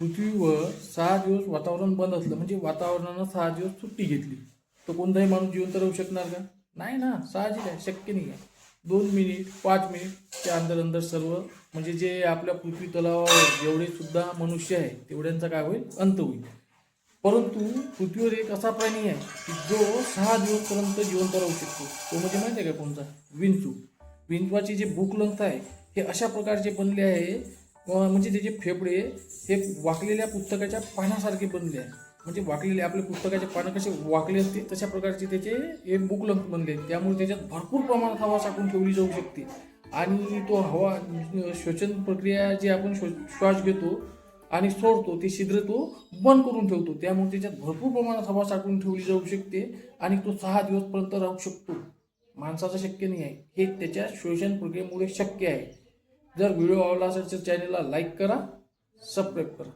पृथ्वीवर सहा दिवस वातावरण बंद असलं म्हणजे वातावरणानं सहा दिवस सुट्टी घेतली. तर कोणताही माणूस जिवंत राहू शकणार का? नाही ना साहजिक आहे शक्य नाही आहे. दोन मिनिट पाच मिनिटच्या अंदर अंदर सर्व म्हणजे जे आपल्या पृथ्वी तलावावर जेवढे सुद्धा मनुष्य आहे तेवढ्यांचा काय होईल? अंत होईल. परंतु पृथ्वीवर एक असा प्राणी आहे की जो सहा दिवसपर्यंत जिवंत राहू शकतो. तो म्हणजे माहिती आहे का कोणता? विंचू. विंचवाची जे भूकलंत आहे हे अशा प्रकारचे बनले आहे म्हणजे त्याचे फेफडे हे वाकलेल्या पुस्तकाच्या पानासारखे बनले आहे. म्हणजे वाकलेले आपले पुस्तकाचे पानं कसे वाकले असते तशा प्रकारचे त्याचे हे बुकलंत बनले त्यामुळे त्याच्यात भरपूर प्रमाणात हवा साठवून ठेवली जाऊ शकते. आणि तो हवा श्वचन श्वसन प्रक्रिया जी आपण श्व श्वास घेतो आणि सोडतो ते छिद्र तो बंद करून ठेवतो. त्यामुळे त्याच्यात भरपूर प्रमाणात हवा साठवून ठेवली जाऊ शकते आणि तो सहा दिवसपर्यंत राहू शकतो. माणसाचं शक्य नाही आहे. हे त्याच्या श्वसन प्रक्रियेमुळे शक्य आहे. जर व्हिडिओ आवडला असेल तर चॅनलला लाईक करा सबस्क्राईब करा.